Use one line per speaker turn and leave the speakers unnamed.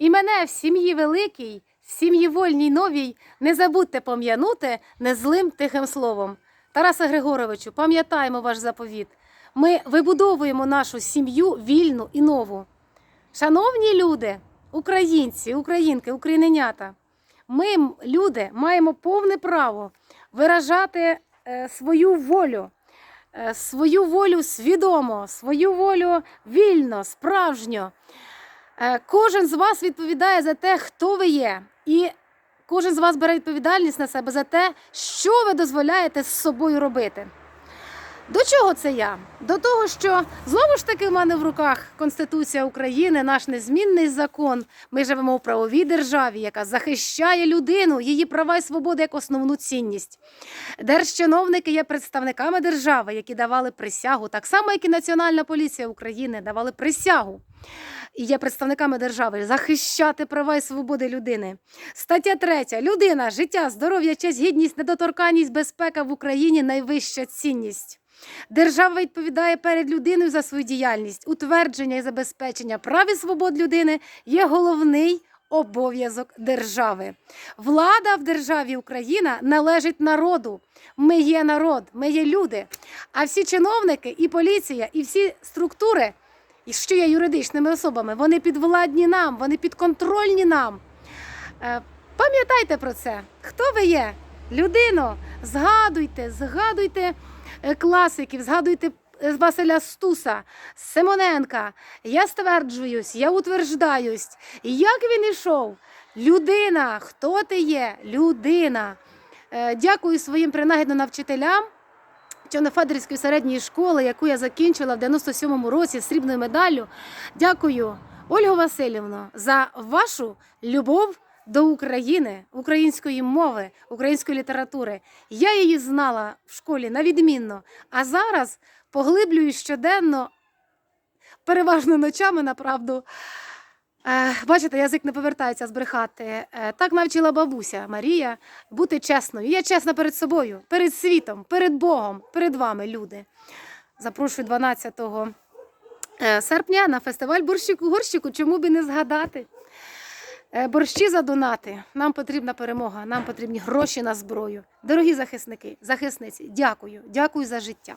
І мене в сім'ї великій, в сім'ї вольній новій не забудьте пом'янути незлим тихим словом. Тарасе Григоровичу, пам'ятаємо ваш заповіт. Ми вибудовуємо нашу сім'ю вільну і нову. Шановні люди, українці, українки, україненята, ми, люди, маємо повне право виражати е, свою волю, е, свою волю свідомо, свою волю вільно, справжньо. Е, Кожен з вас відповідає за те, хто ви є, і кожен з вас бере відповідальність на себе за те, що ви дозволяєте з собою робити. До чого це я? До того, що знову ж таки в мене в руках Конституція України, наш незмінний закон. Ми живемо в правовій державі, яка захищає людину, її права і свободи як основну цінність. Держчиновники є представниками держави, які давали присягу, так само, як і Національна поліція України давали присягу. І є представниками держави захищати права і свободи людини. Стаття 3. Людина, життя, здоров'я, честь, гідність, недоторканність, безпека в Україні найвища цінність. Держава відповідає перед людиною за свою діяльність. Утвердження і забезпечення прав і свобод людини є головний обов'язок держави. Влада в державі Україна належить народу. Ми є народ, ми є люди. А всі чиновники, і поліція, і всі структури, і що є юридичними особами, вони підвладні нам, вони підконтрольні нам. Е, Пам'ятайте про це. Хто ви є? Людино, згадуйте, згадуйте е, класиків, згадуйте е, Василя Стуса, Симоненка. Я стверджуюсь, я утверждаюсь. Як він ішов? Людина, хто ти є? Людина. Дякую своїм принагідно вчителям. Чорнофедерівської середньої школи, яку я закінчила в 97-му році срібною медаллю. Дякую, Ольго Васильівно, за вашу любов до України, української мови, української літератури. Я її знала в школі на відмінно, а зараз поглиблюю щоденно, переважно ночами, направду. Е, бачите, язик не повертається збрехати. Е, так навчила бабуся Марія бути чесною. Я чесна перед собою, перед світом, перед Богом, перед вами, люди. Запрошую 12 е, серпня на фестиваль борщику горщику. Чому би не згадати? Борщі за донати. Нам потрібна перемога, нам потрібні гроші на зброю. Дорогі захисники, захисниці, дякую, дякую за життя.